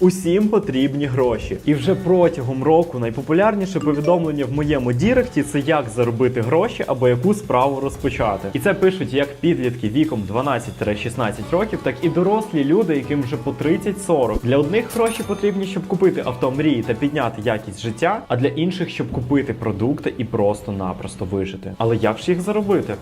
Усім потрібні гроші. І вже протягом року найпопулярніше повідомлення в моєму Діректі це як заробити гроші або яку справу розпочати. І це пишуть як підлітки віком 12-16 років, так і дорослі люди, яким вже по 30-40. Для одних гроші потрібні, щоб купити авто мрії та підняти якість життя, а для інших, щоб купити продукти і просто-напросто вижити. Але як ж їх заробити?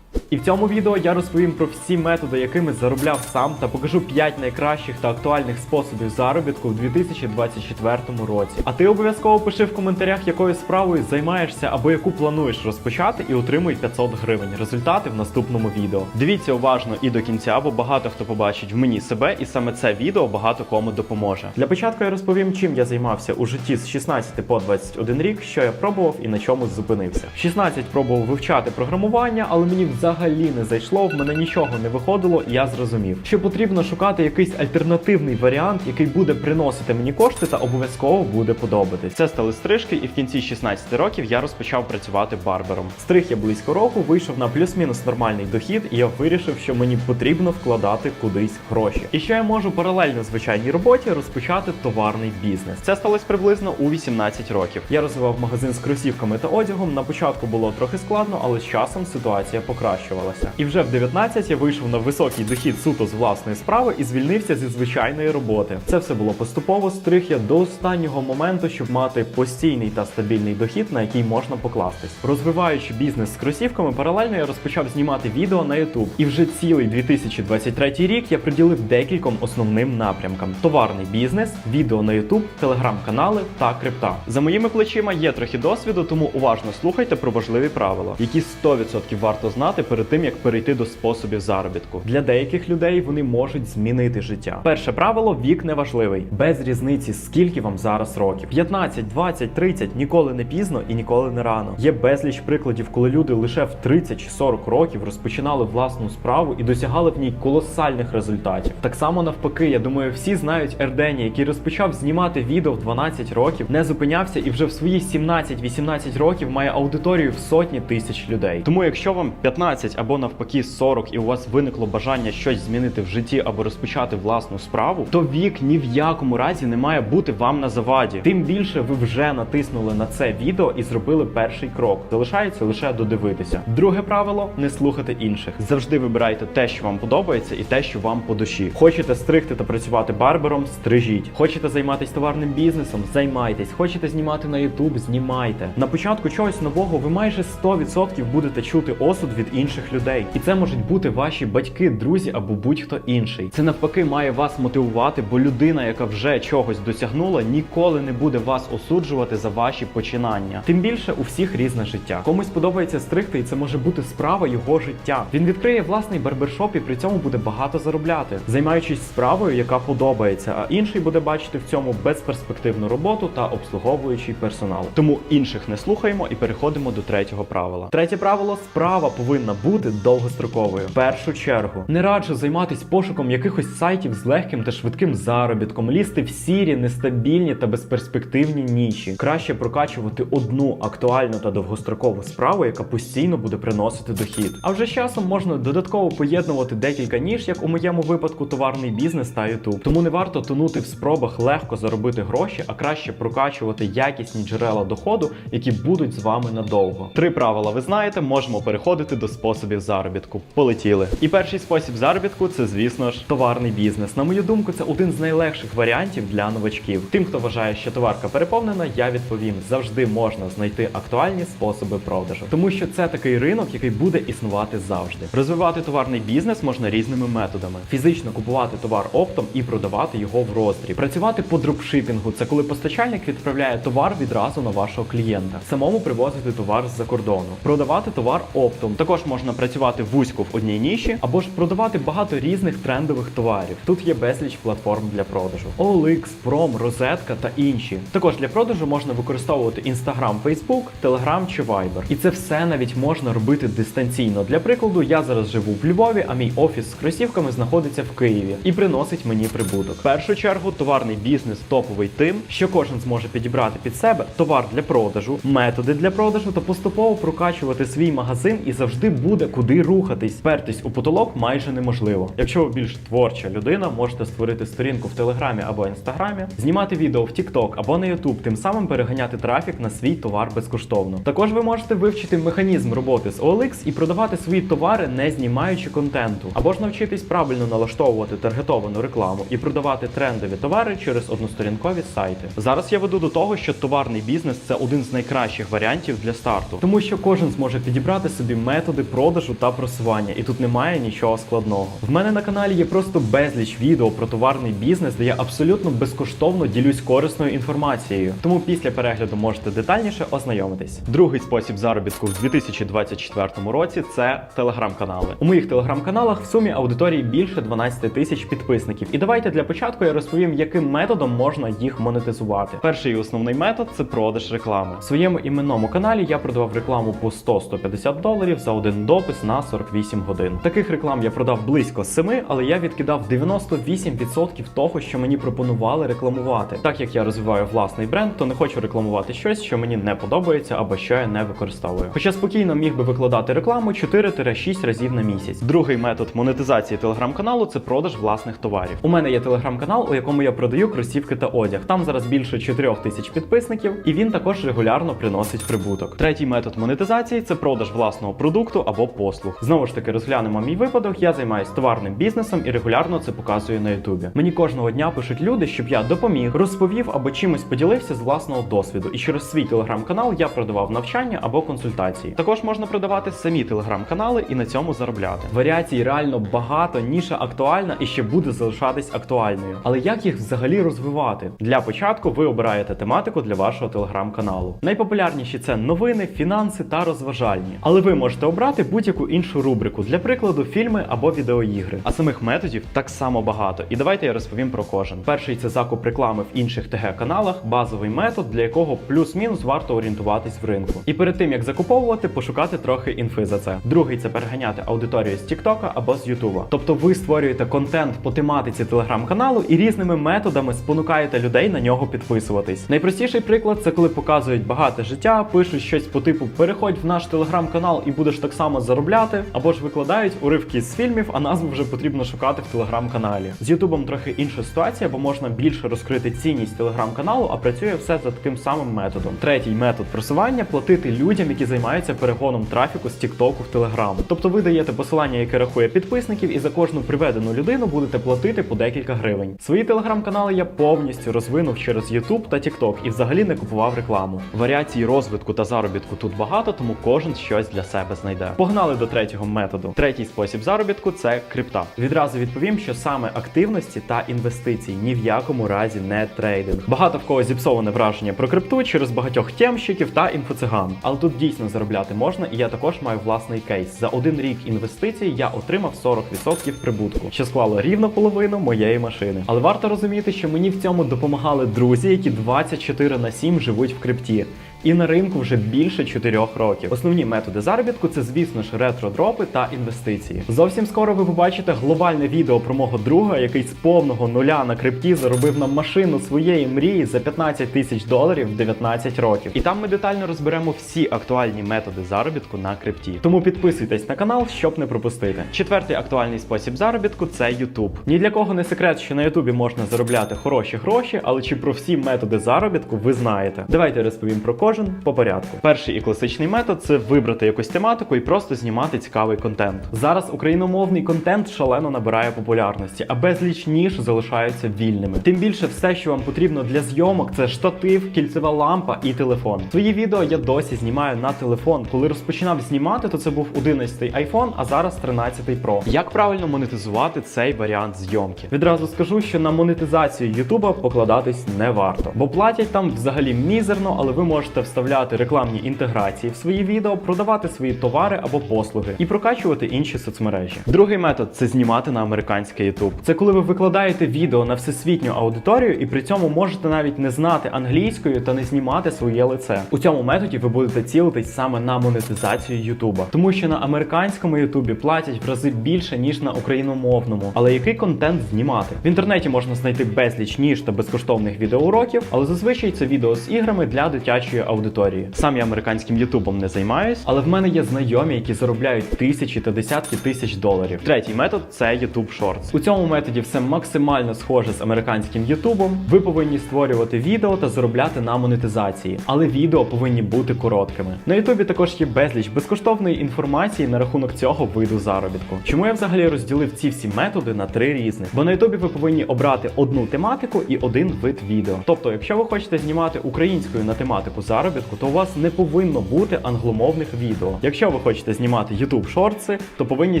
І в цьому відео я розповім про всі методи, якими заробляв сам, та покажу 5 найкращих та актуальних способів заробітку в 2024 році. А ти обов'язково пиши в коментарях, якою справою займаєшся або яку плануєш розпочати, і отримуй 500 гривень. Результати в наступному відео. Дивіться уважно і до кінця, бо багато хто побачить в мені себе, і саме це відео багато кому допоможе. Для початку я розповім, чим я займався у житті з 16 по 21 рік, що я пробував і на чомусь зупинився. В 16 пробував вивчати програмування, але мені взагалі не зайшло, в мене нічого не виходило, і я зрозумів, що потрібно шукати якийсь альтернативний варіант, який буде приносити мені кошти та обов'язково буде подобатись. Це стали стрижки, і в кінці 16 років я розпочав працювати барбером. Стриг я близько року, вийшов на плюс-мінус нормальний дохід, і я вирішив, що мені потрібно вкладати кудись гроші. І що я можу паралельно звичайній роботі розпочати товарний бізнес. Це сталося приблизно у 18 років. Я розвивав магазин з кросівками та одягом. На початку було трохи складно, але з часом ситуація покращувалася. І вже в 19 я вийшов на високий дохід суто з власної справи і звільнився зі звичайної роботи. Це все було поступово. Стриг я до останнього моменту, щоб мати постійний та стабільний дохід, на який можна покластись. Розвиваючи бізнес з кросівками, паралельно я розпочав знімати відео на YouTube. І вже цілий 2023 рік я приділив декільком основним напрямкам: товарний бізнес, відео на YouTube, телеграм-канали та крипта. За моїми плечима є трохи досвіду, тому уважно слухайте про важливі правила, які 100% варто знати перед тим, як перейти до способів заробітку. Для деяких людей вони можуть змінити життя. Перше правило вік не важливий, без різниці, скільки вам зараз років. 15, 20, 30 ніколи не пізно і ніколи не рано. Є безліч прикладів, коли люди лише в 30 чи 40 років розпочинали власну справу і досягали в ній колосальних результатів. Так само навпаки, я думаю, всі знають Ердені, який розпочав знімати відео в 12 років, не зупинявся і вже в свої 17-18 років має аудиторію в сотні тисяч людей. Тому, якщо вам 15 або навпаки 40 і у вас виникло бажання щось змінити в житті або розпочати власну справу, то вік ні в якому разі не має бути вам на заваді. Тим більше ви вже натиснули на це відео і зробили перший крок. Залишається лише додивитися. Друге правило не слухати інших. Завжди вибирайте те, що вам подобається, і те, що вам по душі. Хочете стригти та працювати барбером, стрижіть. Хочете займатися товарним бізнесом, займайтесь. Хочете знімати на YouTube, знімайте. На початку чогось нового ви майже 100% будете чути осуд від інших людей. І це можуть бути ваші батьки, друзі або будь-хто інший. Це навпаки має вас мотивувати, бо людина, яка вже чогось досягнула, ніколи не буде вас осуджувати за ваші починання. Тим більше у всіх різне життя. Комусь подобається стригти, і це може бути справа його життя. Він відкриє власний барбершоп і при цьому буде багато заробляти, займаючись справою, яка подобається, а інший буде бачити в цьому безперспективну роботу та обслуговуючий персонал. Тому інших не слухаємо і переходимо до третього правила. Третє правило справа повинна бути довгостроковою. В першу чергу не раджу займатися пошуком якихось сайтів з легким та швидким заробітком, лізти в сірі, нестабільні та безперспективні ніші. Краще прокачувати одну актуальну та довгострокову справу, яка постійно буде приносити дохід. А вже з часом можна додатково поєднувати декілька ніж, як у моєму випадку, товарний бізнес та YouTube. Тому не варто тонути в спробах легко заробити гроші, а краще прокачувати якісні джерела доходу, які будуть з вами надовго. Три правила ви знаєте, можемо переходити до способів заробітку. Полетіли. І перший спосіб заробітку це, звісно ж, товарний бізнес. На мою думку, це один з найлегших варіантів для новачків. Тим, хто вважає, що товарка переповнена, я відповім: завжди можна знайти актуальні способи продажу, тому що це такий ринок, який буде існувати завжди. Розвивати товарний бізнес можна різними методами: фізично купувати товар оптом і продавати його в роздріб. Працювати по дропшипінгу це коли постачальник відправляє товар відразу на вашого клієнта, самому привозити товар з-за кордону, продавати товар оптом. Також можна працювати вузько в одній ніші або ж продавати багато різних трендових товарів. Тут є безліч платформ для продажу: OLX, Prom, Розетка та інші. Також для продажу можна використовувати Instagram, Facebook, Telegram чи Viber. І це все навіть можна робити дистанційно. Для прикладу, я зараз живу в Львові, а мій офіс з кросівками знаходиться в Києві і приносить мені прибуток. В першу чергу товарний бізнес топовий тим, що кожен зможе підібрати під себе товар для продажу, методи для продажу та поступово прокачувати свій магазин і завжди буде куди рухатись. Спертись у потолок майже неможливо. Якщо ви більш творча людина, можете створити сторінку в Телеграмі або Інстаграмі, знімати відео в TikTok або на YouTube, тим самим переганяти трафік на свій товар безкоштовно. Також ви можете вивчити механізм роботи з OLX і продавати свої товари, не знімаючи контенту, або ж навчитись правильно налаштовувати таргетовану рекламу і продавати трендові товари через односторінкові сайти. Зараз я веду до того, що товарний бізнес це один з найкращих варіантів для старту, тому що кожен зможе підібрати собі методи продажу та просування, і тут немає нічого складного. В мене на каналі є просто безліч відео про товарний бізнес, де я абсолютно безкоштовно ділюсь корисною інформацією. Тому після перегляду можете детальніше ознайомитись. Другий спосіб заробітку в 2024 році це телеграм-канали. У моїх телеграм-каналах в сумі аудиторії більше 12 тисяч підписників. І давайте для початку я розповім, яким методом можна їх монетизувати. Перший і основний метод це продаж реклами. В своєму іменному каналі я продавав рекламу по 100-150 доларів за один допис на 48 годин. Таких реклам я продав близько 7, але я відкидав 98% того, що мені пропонували рекламувати. Так як я розвиваю власний бренд, то не хочу рекламувати щось, що мені не подобається або що я не використовую. Хоча спокійно міг би викладати рекламу 4-6 разів на місяць. Другий метод монетизації телеграм-каналу це продаж власних товарів. У мене є телеграм-канал, у якому я продаю кросівки та одяг. Там зараз більше 4 тисяч підписників, і він також регулярно приносить прибуток. Третій метод монетизації це продаж власного продукту або послуг. Знову ж таки, розглянемо мій випадок. Я займаюся товарним бізнесом і регулярно це показую на Ютубі. Мені кожного дня пишуть люди, щоб я допоміг, розповів або чимось поділився з власного досвіду. І через свій телеграм-канал я продавав навчання або консультації. Також можна продавати самі телеграм-канали і на цьому заробляти. Варіацій реально багато, ніша актуальна і ще буде залишатись актуальною. Але як їх взагалі розвивати? Для початку ви обираєте тематику для вашого телеграм-каналу. Найпопулярніші це новини, фінанси та розважальні. Але ви можете обрати будь-яку іншу рубрику, для прикладу, фільми або відеоігри. А самих методів так само багато. І давайте я розповім про кожен. Перший це закуп реклами в інших ТГ-каналах, базовий метод, для якого плюс-мінус варто орієнтуватись в ринку. І перед тим як закуповувати, пошукати трохи інфи за це. Другий це переганяти аудиторію з Тіктока або з Ютуба. Тобто ви створюєте контент по тематиці телеграм-каналу і різними методами спонукаєте людей на нього підписуватись. Найпростіший приклад це коли показують багате життя, пишуть щось по типу переходь в наш телеграм-канал і будеш так само заробляти, або ж викладають уривки з фільмів, а назву вже потрібно шукати в телеграм-каналі. З Ютубом трохи інша ситуація, бо можна більше розкрити цінність телеграм-каналу, а працює все за таким самим методом. Третій метод просування платити людям, які займаються перегоном трафіку з Тіктоку в Телеграм. Тобто ви даєте посилання, яке рахує підписників, і за кожну приведену людину будете платити по декілька гривень. Свої телеграм-канали я повністю розвинув через YouTube та TikTok і взагалі не купував рекламу. Варіацій розвитку та заробітку тут багато, тому кожен щось для себе знайде. Погнали до третього методу. Третій спосіб заробітку це крипта. Відразу відповім, що саме активності та інвестиції ні в якому разі не трейдинг. Багато в кого зіпсоване враження про крипту через багатьох темщиків та інфоциган. Але тут дійсно заробляти можна, і я також маю власний кейс. За один рік інвестицій я отримав 40% прибутку, що склало рівно половину моєї машини. Але варто розуміти, що мені в цьому допомагали друзі, які 24 на 7 живуть в крипті. І на ринку вже більше 4 років. Основні методи заробітку це, звісно ж, ретро-дропи та інвестиції. Зовсім скоро ви побачите глобальне відео про мого друга, який з повного нуля на крипті заробив нам машину своєї мрії за 15 тисяч доларів в 19 років. І там ми детально розберемо всі актуальні методи заробітку на крипті. Тому підписуйтесь на канал, щоб не пропустити. Четвертий актуальний спосіб заробітку це YouTube. Ні для кого не секрет, що на Ютубі можна заробляти хороші гроші, але чи про всі методи заробітку ви знаєте? Давайте розповім про кожен по порядку. Перший і класичний метод це вибрати якусь тематику і просто знімати цікавий контент. Зараз україномовний контент шалено набирає популярності, а безліч ніж залишаються вільними. Тим більше, все, що вам потрібно для зйомок, це штатив, кільцева лампа і телефон. Свої відео я досі знімаю на телефон. Коли розпочинав знімати, то це був 11-й iPhone, а зараз 13-й Pro. Як правильно монетизувати цей варіант зйомки? Відразу скажу, що на монетизацію Ютуба покладатись не варто, бо платять там взагалі мізерно, але ви можете вставляти рекламні інтеграції в свої відео, продавати свої товари або послуги і прокачувати інші соцмережі. Другий метод це знімати на американський YouTube. Це коли ви викладаєте відео на всесвітню аудиторію і при цьому можете навіть не знати англійською та не знімати своє лице. У цьому методі ви будете цілитись саме на монетизацію Ютуба, тому що на американському Ютубі платять в рази більше ніж на україномовному. Але який контент знімати? В інтернеті можна знайти безліч ніж та безкоштовних відеоуроків, але зазвичай це відео з іграми для дитячої аудиторії. Сам я американським ютубом не займаюсь, але в мене є знайомі, які заробляють тисячі та десятки тисяч доларів. Третій метод це YouTube Shorts. У цьому методі все максимально схоже з американським ютубом. Ви повинні створювати відео та заробляти на монетизації, але відео повинні бути короткими. На Ютубі також є безліч безкоштовної інформації на рахунок цього виду заробітку. Чому я взагалі розділив ці всі методи на три різних? Бо на Ютубі ви повинні обрати одну тематику і один вид відео. Тобто, якщо ви хочете знімати українською на тематику заробітку, то у вас не повинно бути англомовних відео. Якщо ви хочете знімати YouTube шортси, то повинні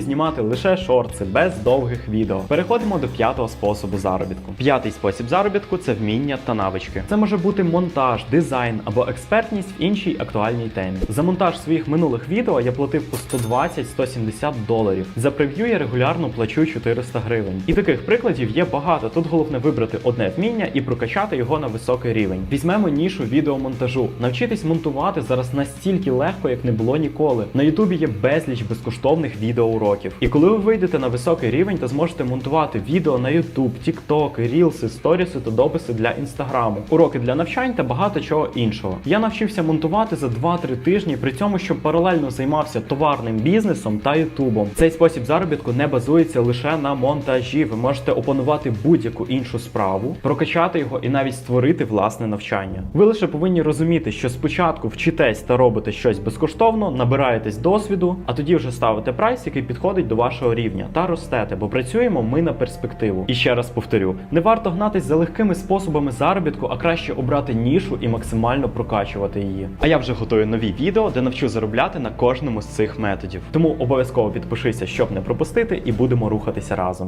знімати лише шортси без довгих відео. Переходимо до п'ятого способу заробітку. П'ятий спосіб заробітку це вміння та навички. Це може бути монтаж, дизайн або експертність в іншій актуальній темі. За монтаж своїх минулих відео я платив по 120-170 доларів. За прев'ю я регулярно плачу 400 гривень. І таких прикладів є багато. Тут головне вибрати одне вміння і прокачати його на високий рівень. Візьмемо нішу відеомонтажу. Навчитись монтувати зараз настільки легко, як не було ніколи. На Ютубі є безліч безкоштовних відеоуроків. І коли ви вийдете на високий рівень, то зможете монтувати відео на YouTube, TikTok, рілси, сторіси та дописи для інстаграму, уроки для навчань та багато чого іншого. Я навчився монтувати за 2-3 тижні, при цьому, що паралельно займався товарним бізнесом та Ютубом. Цей спосіб заробітку не базується лише на монтажі. Ви можете опанувати будь-яку іншу справу, прокачати його і навіть створити власне навчання. Ви лише повинні розуміти, що спочатку вчитесь та робите щось безкоштовно, набираєтесь досвіду, а тоді вже ставите прайс, який підходить до вашого рівня, та ростете, бо працюємо ми на перспективу. І ще раз повторю: не варто гнатись за легкими способами заробітку, а краще обрати нішу і максимально прокачувати її. А я вже готую нові відео, де навчу заробляти на кожному з цих методів. Тому обов'язково підпишися, щоб не пропустити, і будемо рухатися разом.